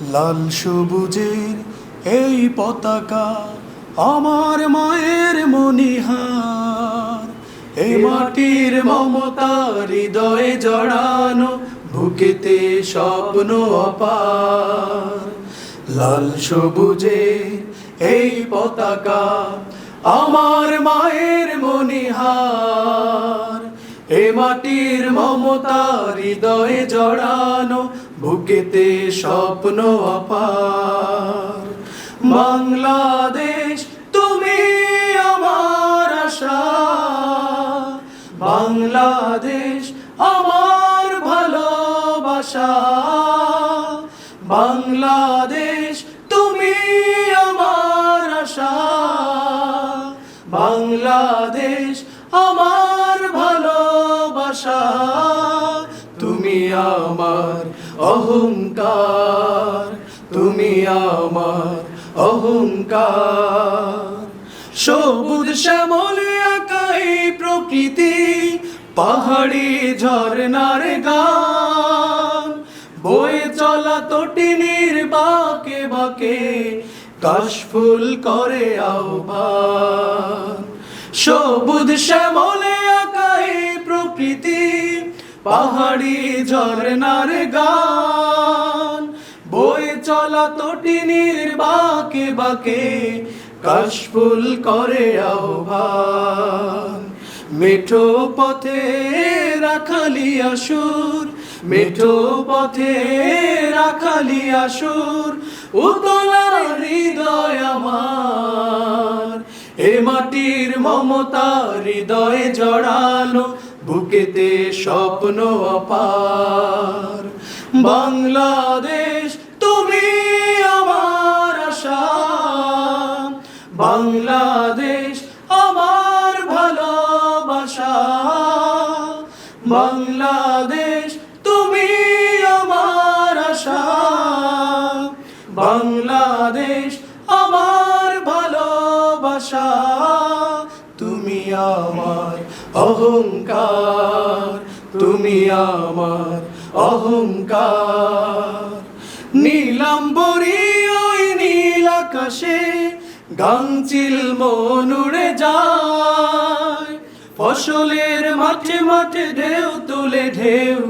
লাল সবুজের এই পতাকা আমার মায়ের মনিহার এই মাটির মমতা হৃদয়ে জড়ানো বুকেতে স্বপ্ন অপার। লাল সবুজের এই পতাকা আমার মায়ের মনিহার এ মাটির মমতা হৃদয়ে জড়ানো বুকেতে স্বপ্ন অপার। বাংলাদেশ, তুমি আমার আশা। বাংলাদেশ, আমার ভালোবাসা। বাংলাদেশ, তুমি আমার আশা। বাংলাদেশ, আমার ভালোবাসা। তুমি আমার অহংকার, তুমি আমার অহংকার। সবুজ শ্যামলে আকাই প্রকৃতি, পাহাড়ি ঝর্ণার গান। বয়ে চলা তটিনীর বাকে বাকে, কাশফুল করে আহ্বান। সবুজ শ্যামলে আকাই প্রকৃতি পাহাড়ি ঝর্ণার গান। বয়ে চলা তটিনীর বাকে বাকে কাশফুল করে আহ্বান। মেঠো পথে রাখালি আসুর, মেঠো পথে রাখালি আসুর উতলা হৃদয় আমার। এ মাটির মমতা হৃদয়ে জড়ানো বুকেতে স্বপ্ন অপার। বাংলাদেশ, তুমি আমার আশা। বাংলাদেশ, আমার ভালোবাসা। বাংলাদেশ, তুমি আমার আশা। বাংলাদেশ, আমার ভালোবাসা। তুমি আমার অহংকার, তুমি আমার অহংকার। নীলাম্বরী ওই নীল আকাশে গাংচিল মন উড়ে যায়। ফসলের মাঠে মাঠে ঢেউ তুলে ঢেউ,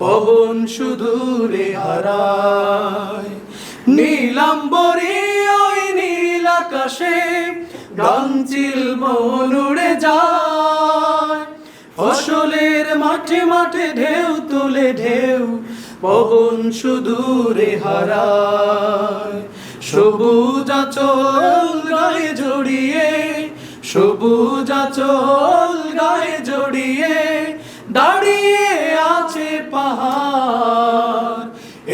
পবন সুদূরে হারায়। নীলাম্বরী ওই নীল আকাশে গাংচিল মন উড়ে যায়। ফসলের মাঠে মাঠে ঢেউ তুলে ঢেউ, পবন সুদূরে হারায়। সবুজ আচল গায়ে জড়িয়ে, সবুজ আচল গায়ে জড়িয়ে দাঁড়িয়ে আছে পাহাড়।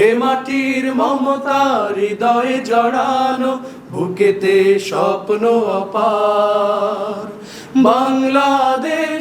এ মাটির মমতা হৃদয়ে জড়ানো, বুকেতে স্বপ্ন অপার। বাংলাদেশ